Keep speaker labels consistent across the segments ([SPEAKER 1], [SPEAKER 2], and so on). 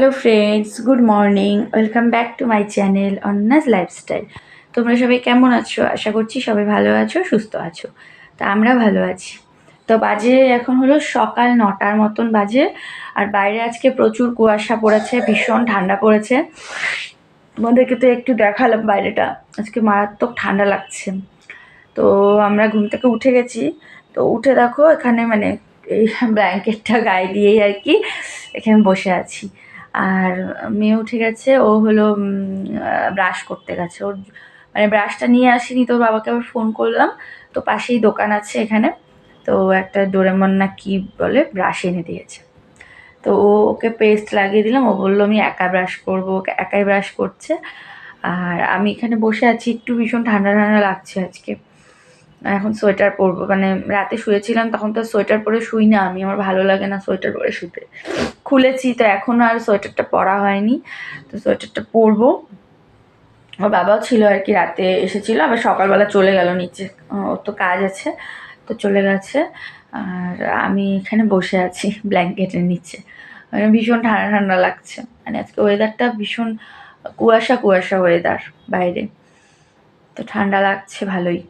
[SPEAKER 1] Hello friends good morning welcome back to my channel Anna's lifestyle তোমরা সবাই কেমন আছো? আশা করছি সবাই ভালো আছো, সুস্থ আছো। তা আমরা ভালো আছি। তো বাজে এখন হলো সকাল নটার মতন বাজে, আর বাইরে আজকে প্রচুর কুয়াশা পড়েছে, ভীষণ ঠান্ডা পড়েছে। তোমাদেরকে তো একটু দেখালাম বাইরেটা। আজকে মারাত্মক ঠান্ডা লাগছে। তো আমরা ঘুম থেকে উঠে গেছি। তো উঠে দেখো, এখানে মানে এই ব্ল্যাঙ্কেটটা গায়ে দিয়েই আর কি এখানে বসে আছি। আর মেয়ে উঠে গেছে, ও হলো ব্রাশ করতে গেছে। ওর মানে ব্রাশটা নিয়ে আসিনি, তোর বাবাকে আবার ফোন করলাম। তো পাশেই দোকান আছে এখানে। তো একটা ডোরেমন না কি বলে ব্রাশ এনে দিয়েছে। তো ও ওকে পেস্ট লাগিয়ে দিলাম, ও বলল, আমি একা ব্রাশ করব, ওকে একাই ব্রাশ করছে। আর আমি এখানে বসে আছি, একটু ভীষণ ঠান্ডা ঠান্ডা লাগছে আজকে। এখন সোয়েটার পরবো। মানে রাতে শুয়েছিলাম, তখন তো সোয়েটার পরে শুই না আমি, আমার ভালো লাগে না সোয়েটার পরে শুতে। খুলেছি, তো এখনও আর সোয়েটারটা পরা হয়নি, তো সোয়েটারটা পরবো। আমার বাবাও ছিল আর কি, রাতে এসেছিল, আবার সকালবেলা চলে গেল নিচে। ওর তো কাজ আছে, তো চলে গেছে। আর আমি এখানে বসে আছি, ব্ল্যাঙ্কেটের নিচে। মানে ভীষণ ঠান্ডা ঠান্ডা লাগছে। মানে আজকে ওয়েদারটা ভীষণ কুয়াশা কুয়াশা ওয়েদার বাইরে। তো ঠান্ডা লাগছে ভালোই।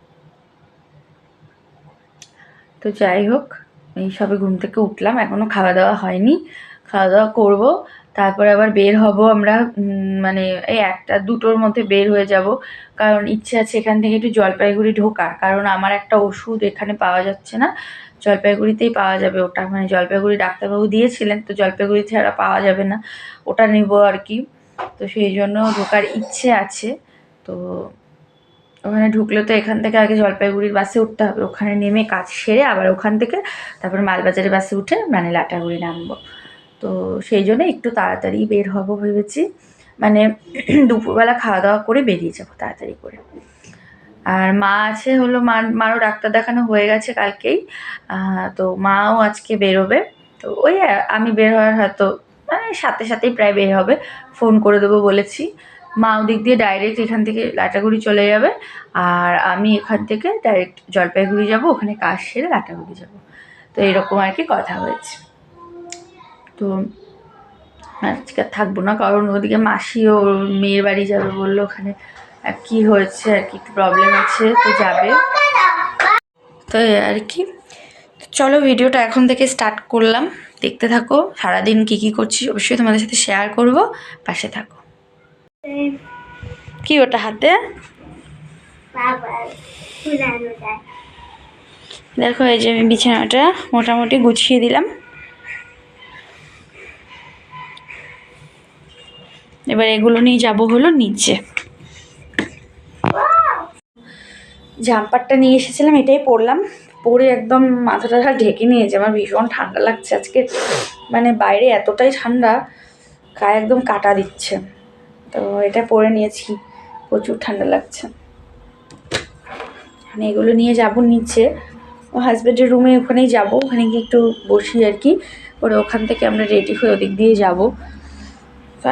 [SPEAKER 1] তো যাই হোক, এই সবে ঘুম থেকে উঠলাম এখনও খাওয়া দাওয়া হয়নি। খাওয়া দাওয়া করব, তারপরে আবার বের হব আমরা মানে এই একটা, দুটোর মধ্যে বের হয়ে যাব। কারণ ইচ্ছে আছে এখান থেকে একটু জলপাইগুড়ি ঢোকার, কারণ আমার একটা ওষুধ এখানে পাওয়া যাচ্ছে না। জলপাইগুড়িতেই পাওয়া যাবে ওটা মানে জলপাইগুড়ি ডাক্তারবাবু দিয়েছিলেন, তো জলপাইগুড়ি ছাড়া পাওয়া যাবে না। ওটা নেব আর কি। তো সেই জন্য ঢোকার ইচ্ছে আছে। তো ওখানে ঢুকলে তো এখান থেকে আগে জলপাইগুড়ির বাসে উঠতে হবে। ওখানে নেমে কাজ সেরে আবার ওখান থেকে তারপর মালবাজারের বাসে উঠে মানে লাটাগুড়ি নামবো। তো সেই জন্য একটু তাড়াতাড়ি বের হব ভেবেছি। মানে দুপুরবেলা খাওয়া দাওয়া করে বেরিয়ে যাব তাড়াতাড়ি করে। আর মা আছে হলো মা মারও ডাক্তার দেখানো হয়ে গেছে কালকেই। তো মাও আজকে বেরোবে। তো ওই, আমি বের হওয়ার হয়তো মানে সাথে সাথেই প্রায় বের হবে। ফোন করে দেবো বলেছি। মা ওদিক দিয়ে ডাইরেক্ট এখান থেকে লাটাগুড়ি চলে যাবে। আর আমি এখান থেকে ডাইরেক্ট জলপাইগুড়ি যাব, ওখানে কাজ সেরে লাটাগুড়ি যাব। তো এরকম আর কি কথা হয়েছে। তো আজকে থাকব না, কারণ ওদিকে মাসি মাসিও মেয়ের বাড়ি যাবে বলল ওখানে। কি হয়েছে, আর কি একটু প্রবলেম আছে, তো যাবে। তো আর কি। চলো ভিডিওটা এখন থেকে স্টার্ট করলাম। দেখতে থাকো, সারাদিন কী কী করছি অবশ্যই তোমাদের সাথে শেয়ার করব। পাশে থাকো। কি ওটা হাতে? দেখো। এই যে আমি বিছানাটা মোটামুটি গুছিয়ে দিলাম। এবার এগুলো নিয়ে যাব হলো নিচে। জাম্পারটা নিয়ে এসেছিলাম এটাই পরলাম। পরে একদম মাথাটা ঢেকে নিয়েছে আমার ভীষণ ঠান্ডা লাগছে আজকে। মানে বাইরে এতটাই ঠান্ডা গায়ে একদম কাটা দিচ্ছে। তো এটা পরে নিয়েছি। প্রচুর ঠান্ডা লাগছে। মানে এগুলো নিয়ে যাব নিচে। ও হাজব্যান্ডের রুমে ওখানেই যাব। ওখানে গিয়ে একটু বসি আর কি। পরে ওখান থেকে আমরা রেডি হয়ে ওদিক দিয়ে যাব।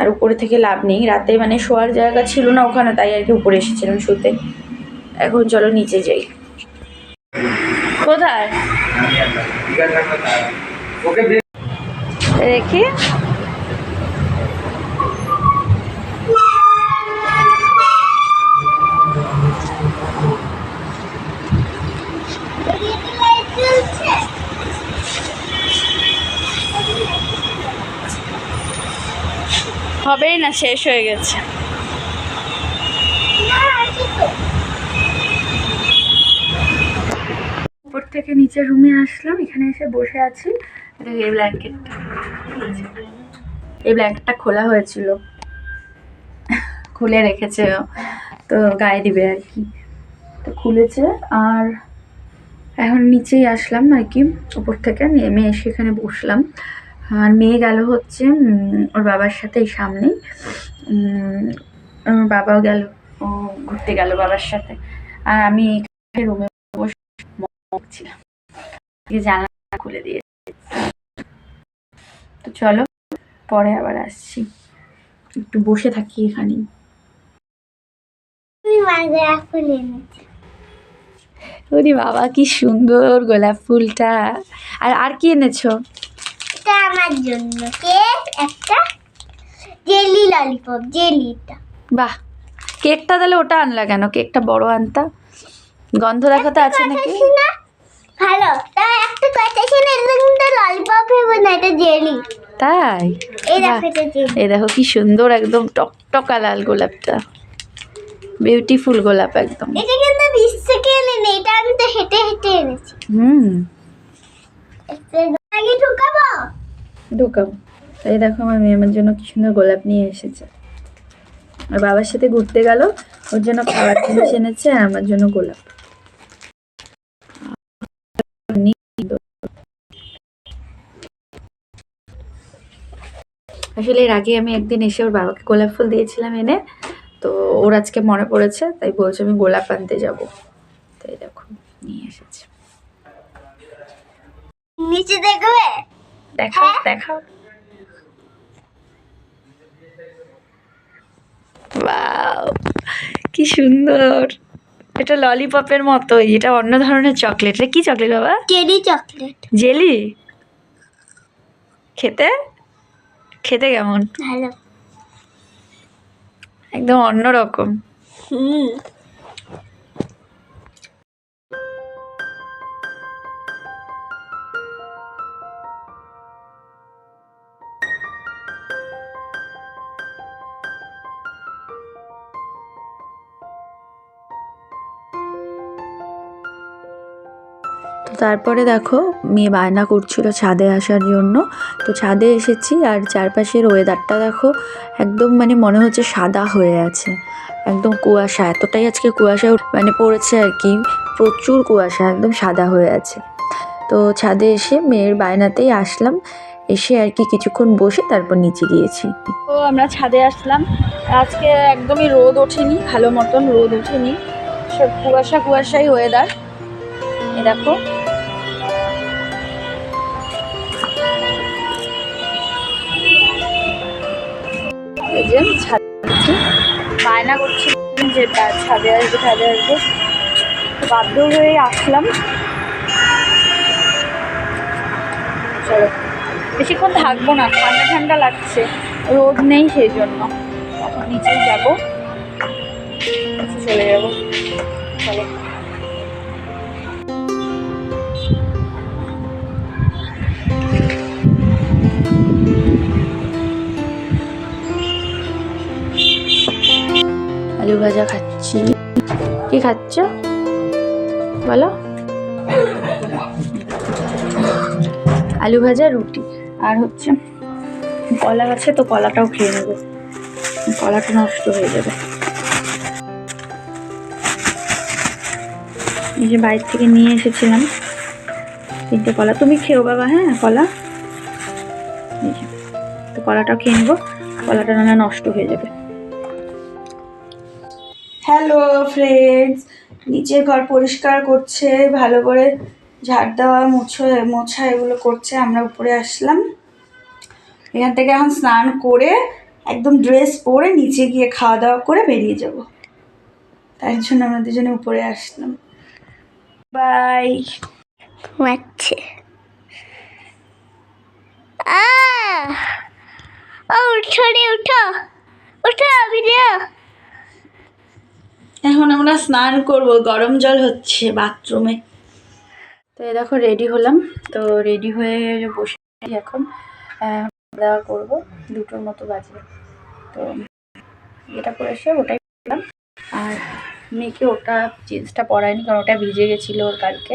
[SPEAKER 1] আর উপরে থেকে লাভ নেই। রাতে মানে শোয়ার জায়গা ছিল না ওখানে তাই আর কি উপরে এসেছিলাম শুতে। এখন চলো নিচে যাই। কোথায়? দেখি। হবেই না, শেষ হয়ে গেছে। উপর থেকে নিচে রুমে আসলাম, এখানে এসে বসে আছি। এই ব্ল্যাঙ্কেটটা এই ব্ল্যাঙ্কেটটা খোলা হয়েছিল। খুলে রেখেছে তো গায়ে দিবে আর কি। তো খুলেছে আর এখন নিচেই আসলাম আর কি, উপর থেকে নেমে এসে এখানে বসলাম। আর মেয়ে গেল হচ্ছে ওর বাবার সাথে এই সামনেই ওর বাবাও গেল ও ঘুরতে গেল বাবার সাথে। আর আমি রুমে বসছিলাম জানালা খুলে দিয়ে তো চলো পরে আবার আসছি। একটু বসে থাকি এখানেই ওরে বাবা কি সুন্দর গোলাপ ফুলটা। আর আর কি এনেছো?
[SPEAKER 2] এটা আমার জন্য। কেক একটা জেলি ললিপপ জেলিটা।
[SPEAKER 1] বাহ কেকটা তাহলে ওটা আনলা কেন? কেকটা বড় আনতা? গন্ধ দেখাতে আছে নাকি?
[SPEAKER 2] ভালো তা একটা কথা শুনে এটা কিন্তু ললিপপ ভেবো না এটা জেলি।
[SPEAKER 1] তাই?
[SPEAKER 2] এই দেখো এটা জেলি।
[SPEAKER 1] এই দেখো কি সুন্দর একদম টকটকা লাল গোলাপটা। বিউটিফুল গোলাপ একদম।
[SPEAKER 2] এটা কিন্তু বিশ থেকে এনে নেই এটা আমি তো হেঁটে হেঁটে এনেছি।
[SPEAKER 1] হুম।
[SPEAKER 2] আগে ঢুকাবো?
[SPEAKER 1] ঢোকাও তাই দেখো আমার মেয়ে আমার জন্য কি সুন্দর গোলাপ নিয়ে এসেছে। আর বাবার সাথে ঘুরতে গেল, ওর জন্য খাবার জিনিস এনেছে, আর আমার জন্য গোলাপ। আসলে এর আগে আমি একদিন এসে ওর বাবাকে গোলাপ ফুল দিয়েছিলাম এনে, তো ওর আজকে মনে পড়েছে, তাই বলছে আমি গোলাপ আনতে যাব। তাই দেখো, নিয়ে এসেছে।
[SPEAKER 2] নিচে দেখবে?
[SPEAKER 1] দেখাও দেখাও। ওয়াও কি সুন্দর। এটা ললিপপের মতোই এটা অন্য ধরনের চকলেট। এটা কি চকলেট বাবা?
[SPEAKER 2] Cherry chocolate.
[SPEAKER 1] জেলি? খেতে? খেতে কেমন?
[SPEAKER 2] ভালো।
[SPEAKER 1] একদম অন্যরকম।
[SPEAKER 2] হুম।
[SPEAKER 1] তারপরে দেখো মেয়ে বায়না করছিল ছাদে আসার জন্য। তো ছাদে এসেছি আর চারপাশের ওয়েদারটা দেখো একদম মানে মনে হচ্ছে সাদা হয়ে আছে। একদম কুয়াশা, এতটাই আজকে কুয়াশা মানে পড়েছে আর কি, প্রচুর কুয়াশা, একদম সাদা হয়ে আছে। তো ছাদে এসে মেয়ের বায়নাতেই আসলাম, এসে আর কি কিছুক্ষণ বসে তারপর নিচে গিয়েছি। তো আমরা ছাদে আসলাম, আজকে একদমই রোদ ওঠেনি, ভালো মতন রোদ ওঠেনি সব কুয়াশা কুয়াশাই ওয়েদার দেখো এই যে ছাদে আসছি বায়না করছি যে ছাদে আসব ছাদে আসব। বাধ্য হয়ে আসলাম। চলো, বেশিক্ষণ থাকব না, ঠান্ডা ঠান্ডা লাগছে, রোদ নেই সেই জন্য। এখন নিচেই যাব চলে যাব। আলু ভাজা খাচ্ছি। কি খাচ্ছ? বলো। আলু ভাজা, রুটি। আর হচ্ছে কলা আছে তো কলাটাও খেয়ে নেব। কলাটা নষ্ট হয়ে যাবে। এই যে বাইরে থেকে নিয়ে এসেছিলাম। তিনটে কলা। তুমি খেও বাবা হ্যাঁ কলা? তো কলাটাও খেয়ে নেব। কলাটা নষ্ট হয়ে যাবে। হ্যালো ফ্রেন্ডস নিচের ঘর পরিষ্কার করছে, ভালো করে ঝাড় দেওয়া, মুছো, মোছা এগুলো করছে, আমরা উপরে আসলাম। এখান থেকে এখন স্নান করে একদম ড্রেস পরে নিচে গিয়ে খাওয়া দাওয়া করে বেরিয়ে যাব। তার জন্য আমরা দুজনে উপরে আসলাম। বাই!
[SPEAKER 2] ও, উঠো রে, উঠো। উঠো ভিডিও
[SPEAKER 1] এখন আমরা স্নান করব, গরম জল হচ্ছে বাথরুমে। তো এই দেখো রেডি হলাম। তো রেডি হয়ে বসে এখন। দাওয়া করব, দুটোর মতো বাজে। তো এটা করে এসে ওটাই করলাম। আর মেয়েকে ওটা জিন্সটা পরায়নি, কারণ ওটা ভিজে গেছিল ওর কালকে।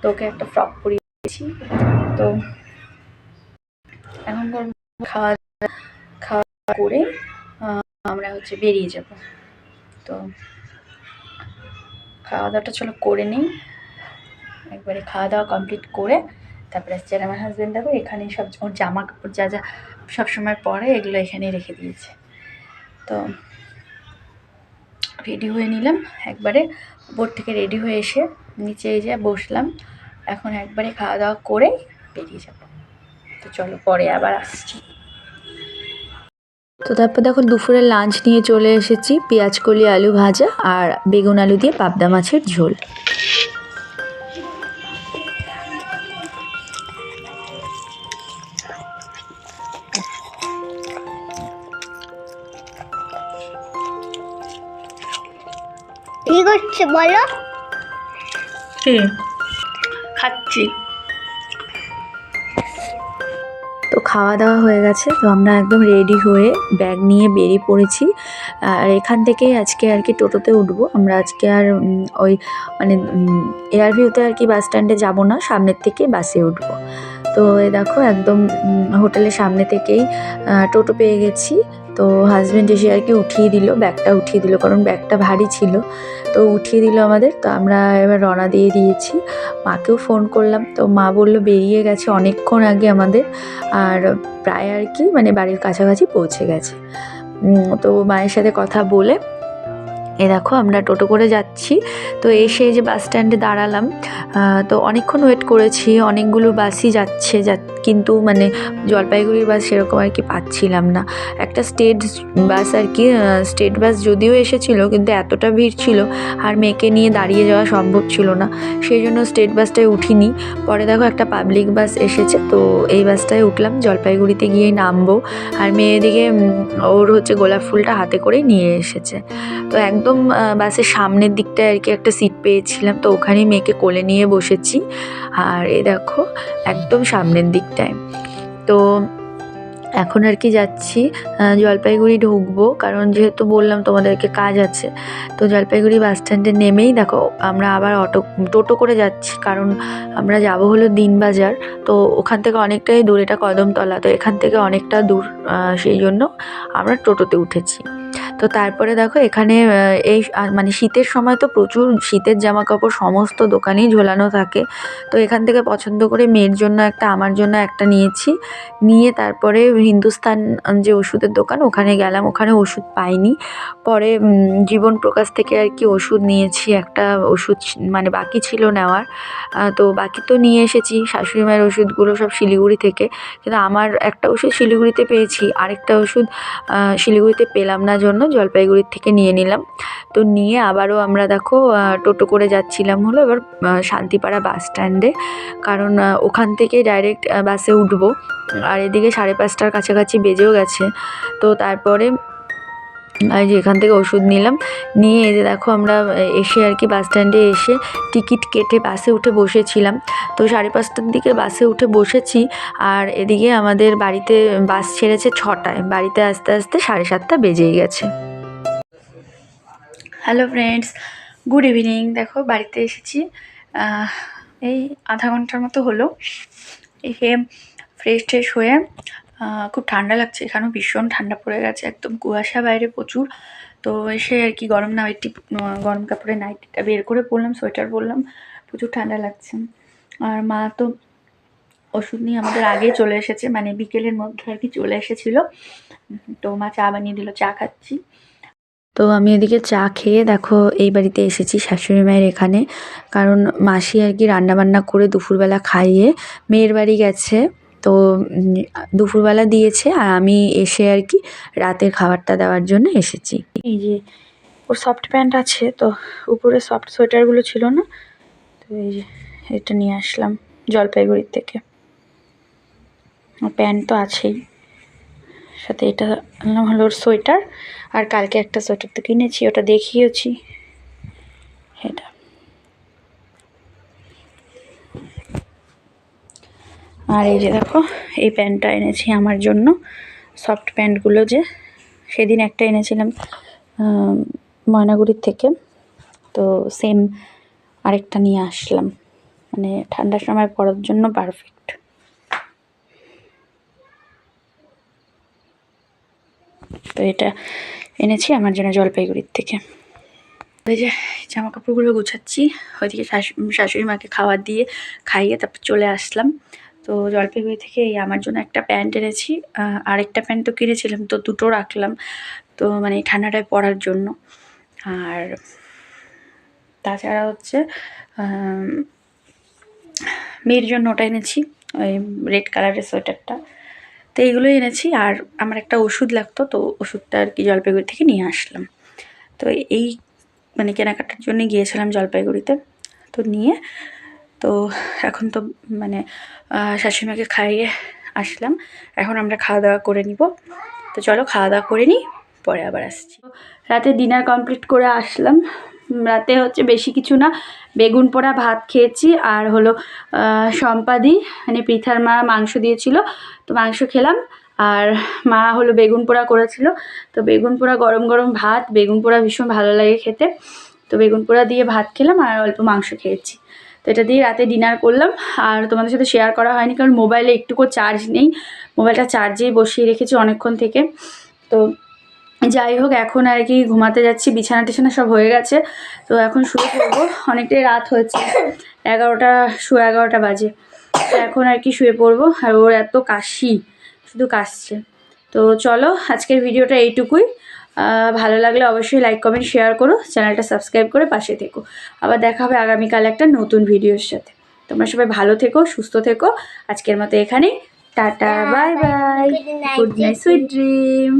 [SPEAKER 1] তো ওকে একটা ফ্রক পরিয়েছি তো এখন খাওয়া খাওয়া করে আমরা হচ্ছে বেরিয়ে যাব। তো খাওয়া দাওয়াটা চলো করে নিই। একবারে খাওয়া দাওয়া কমপ্লিট করে তারপরে আসছে আর আমার হাজব্যান্ড দেখো এখানেই সব ওর জামা কাপড় যা যা সবসময় পরে এগুলো এখানেই রেখে দিয়েছে। তো রেডি হয়ে নিলাম। একবারে উপর থেকে রেডি হয়ে এসে নিচে যে বসলাম। এখন একবারে খাওয়া দাওয়া করে বেরিয়ে যাব। তো চলো পরে আবার আসছি। তো তারপর দেখো দুপুরে লাঞ্চ নিয়ে চলে এসেছি। পেঁয়াজ কলি আলু ভাজা আর বেগুন আলু দিয়ে পাবদা মাছের ঝোল।
[SPEAKER 2] কি করছে বলো?
[SPEAKER 1] খাচ্ছি। তো খাওয়া দাওয়া হয়ে গেছে, তো আমরা একদম রেডি হয়ে ব্যাগ নিয়ে বেরিয়ে পড়েছি। আর এখান থেকেই আজকে আর কি টোটোতে উঠবো। আমরা আজকে আর ওই মানে এয়ারভিউতে আর কি বাস স্ট্যান্ডে যাব না, সামনের থেকে বাসে উঠবো। তো দেখো একদম হোটেলের সামনে থেকেই টোটো পেয়ে গেছি। তো হাজব্যান্ড এসে আর কি উঠিয়ে দিল, ব্যাগটা উঠিয়ে দিল, কারণ ব্যাগটা ভারী ছিল। তো উঠিয়ে দিল আমাদের, তো আমরা এবার রওনা দিয়ে দিয়েছি। মাকেও ফোন করলাম, তো মা বলল বেরিয়ে গেছে অনেকক্ষণ আগে আমাদের, আর প্রায় আর কি মানে বাড়ির কাছাকাছি পৌঁছে গেছে। তো মায়ের সাথে কথা বলে, এ দেখো আমরা টোটো করে যাচ্ছি। তো এসে যে বাস স্ট্যান্ডে দাঁড়ালাম তো অনেকক্ষণ ওয়েট করেছি, অনেকগুলো বাসই যাচ্ছে কিন্তু মানে জলপাইগুড়ির বাস সেরকম আর কি পাচ্ছিলাম না। একটা স্টেট বাস আর কি স্টেট বাস যদিও এসেছিল কিন্তু এতটা ভিড় ছিল আর মেয়েকে নিয়ে দাঁড়িয়ে যাওয়া সম্ভব ছিল না। সেই জন্য স্টেট বাসটায় উঠিনি। পরে দেখো একটা পাবলিক বাস এসেছে, তো এই বাসটায় উঠলাম। জলপাইগুড়িতে গিয়ে নামবো। আর মেয়ে এদিকে ওর হচ্ছে গোলাপ ফুলটা হাতে করেই নিয়ে এসেছে। তো একদম বাসের সামনের দিকটায় আর কি একটা সিট পেয়েছিলাম, তো ওখানেই মেয়েকে কোলে নিয়ে বসেছি। আর এ দেখো, একদম সামনের দিকটায়। তো এখন আর কি যাচ্ছি জলপাইগুড়ি ঢুকবো, কারণ যেহেতু বললাম তোমাদেরকে কাজ আছে, তো জলপাইগুড়ি বাস স্ট্যান্ডে নেমেই দেখো, আমরা আবার অটো, টোটো করে যাচ্ছি, কারণ আমরা যাব হলো দিনবাজার, তো ওখান থেকে অনেকটাই দূর, এটা কদমতলা, তো এখান থেকে অনেকটা দূর সেই জন্য আমরা টোটোতে উঠেছি। তো তারপরে দেখো এখানে এই মানে শীতের সময় তো প্রচুর শীতের জামা কাপড় সমস্ত দোকানেই ঝোলানো থাকে। তো এখান থেকে পছন্দ করে মেয়ের জন্য একটা, আমার জন্য একটা নিয়েছি। নিয়ে তারপরে হিন্দুস্তান যে ওষুধের দোকান, ওখানে গেলাম। ওখানে ওষুধ পাইনি। পরে জীবন প্রকাশ থেকে আর কি ওষুধ নিয়েছি, একটা ওষুধ মানে বাকি ছিল নেওয়ার। তো বাকি তো নিয়ে এসেছি, শাশুড়ি মায়ের ওষুধগুলো সব শিলিগুড়ি থেকে। কিন্তু আমার একটা ওষুধ শিলিগুড়িতে পেয়েছি, আরেকটা ওষুধ শিলিগুড়িতে পেলাম না জন্য জলপাইগুড়ির থেকে নিয়ে নিলাম। তো নিয়ে আবারও আমরা দেখো টোটো করে যাচ্ছিলাম হলো এবার শান্তিপাড়া বাস স্ট্যান্ডে কারণ ওখান থেকে ডাইরেক্ট বাসে উঠবো। আর এদিকে সাড়ে পাঁচটার কাছাকাছি বেজেও গেছে। তো তারপরে এই যে এখান থেকে ওষুধ নিলাম। নিয়ে এই যে দেখো আমরা এসে আর কি বাস স্ট্যান্ডে এসে টিকিট কেটে বাসে উঠে বসেছিলাম। তো সাড়ে পাঁচটার দিকে বাসে উঠে বসেছি আর এদিকে আমাদের বাড়িতে বাস ছেড়েছে ছটায়। বাড়িতে আসতে আসতে সাড়ে সাতটা বেজেই গেছে। হ্যালো ফ্রেন্ডস গুড ইভিনিং দেখো বাড়িতে এসেছি। এই আধা ঘণ্টার মতো হলো। এসে ফ্রেশ ট্রেশ হয়ে খুব ঠান্ডা লাগছে, এখানেও ভীষণ ঠান্ডা পড়ে গেছে, একদম কুয়াশা বাইরে প্রচুর। তো এসে আর কি গরম নাইটি গরম কাপড়ে নাইটিটা বের করে পরলাম, সোয়েটার পরলাম, প্রচুর ঠান্ডা লাগছে। আর মা তো ওষুধ নিয়ে আমাদের আগে চলে এসেছে মানে বিকেলের মধ্যে আর কি চলে এসেছিল। তো মা চা বানিয়ে দিল, চা খাচ্ছি। তো আমি এদিকে চা খেয়ে দেখো, এই বাড়িতে এসেছি শাশুড়ি মায়ের এখানে। কারণ মাসি আর কি রান্নাবান্না করে দুপুরবেলা খাইয়ে মেয়ের বাড়ি গেছে। তো দুপুরবেলা দিয়েছে আর আমি এসে আর কি রাতের খাবারটা দেওয়ার জন্য এসেছি। এই যে, ওর সফট প্যান্ট আছে, তো উপরে সফট সোয়েটারগুলো ছিল না, তো এই যে, এটা নিয়ে আসলাম জলপাইগুড়ির থেকে। প্যান্ট তো আছেই। সাথে এটা আনলাম হলো ওর সোয়েটার আর কালকে একটা সোয়েটার তো কিনেছি ওটা দেখিয়েছি এটা। আর এই যে দেখো, এই প্যান্টটা এনেছি আমার জন্য। সফট প্যান্টগুলো যে, সেদিন একটা এনেছিলাম ময়নাগুড়ির থেকে। তো সেম আরেকটা নিয়ে আসলাম। মানে ঠান্ডার সময় পরার জন্য পারফেক্ট তো এটা এনেছি আমার জন্য জলপাইগুড়ির থেকে। ওই যে জামা কাপড়গুলো গুছাচ্ছি। ওইদিকে শাশু, শাশুড়ি মাকে খাবার দিয়ে খাইয়ে তারপর চলে আসলাম। তো জলপাইগুড়ি থেকে এই আমার জন্য একটা প্যান্ট এনেছি। আরেকটা প্যান্ট তো কিনেছিলাম, তো দুটো রাখলাম। তো মানে ঠান্ডাটায় পরার জন্য। আর তাছাড়া হচ্ছে মেয়ের জন্য ওটা এনেছি, ওই রেড কালারের সোয়েটারটা। তো এইগুলোই এনেছি, আর আমার একটা ওষুধ লাগতো, তো ওষুধটা আর কি জলপাইগুড়ি থেকে নিয়ে আসলাম। তো এই মানে কেনাকাটার জন্য গিয়েছিলাম জলপাইগুড়িতে। তো নিয়ে তো এখন তো মানে শাশুড়িমাকে খাইয়ে আসলাম। এখন আমরা খাওয়া দাওয়া করে নিব। তো চলো খাওয়া দাওয়া করে নিই, পরে আবার আসছি। রাতে ডিনার কমপ্লিট করে আসলাম। রাতে হচ্ছে বেশি কিছু না, বেগুন পোড়া ভাত খেয়েছি আর হলো সম্পাদি মানে পৃথার মা মাংস দিয়েছিল, তো মাংস খেলাম। আর মা হলো বেগুন পোড়া করেছিল, তো বেগুন পোড়া গরম গরম ভাত, বেগুন পোড়া ভীষণ ভালো লাগে খেতে। তো বেগুন পোড়া দিয়ে ভাত খেলাম আর অল্প মাংস খেয়েছি। তো এটা দিয়ে রাতে ডিনার করলাম। আর তোমাদের সাথে শেয়ার করা হয়নি কারণ মোবাইলে একটুকু চার্জ নেই। মোবাইলটা চার্জেই বসিয়ে রেখেছি অনেকক্ষণ থেকে। তো যাই হোক, এখন আর কি ঘুমাতে যাচ্ছি। বিছানা টিছানা সব হয়ে গেছে। তো এখন শুয়ে করব অনেকটাই রাত হয়েছে। এগারোটা শু এগারোটা বাজে। এখন আর কি শুয়ে পড়ব। আর ওর এত কাশি, শুধু কাশছে। তো চলো, আজকের ভিডিওটা এইটুকুই। ভালো লাগলে অবশ্যই লাইক কমেন্ট শেয়ার করো চ্যানেলটা সাবস্ক্রাইব করে পাশে থেকো। আবার দেখা হবে আগামীকাল একটা নতুন ভিডিওর সাথে। তোমরা সবাই ভালো থেকো সুস্থ থেকো। আজকের মতো এখানেই। Tata bye bye good night sweet dream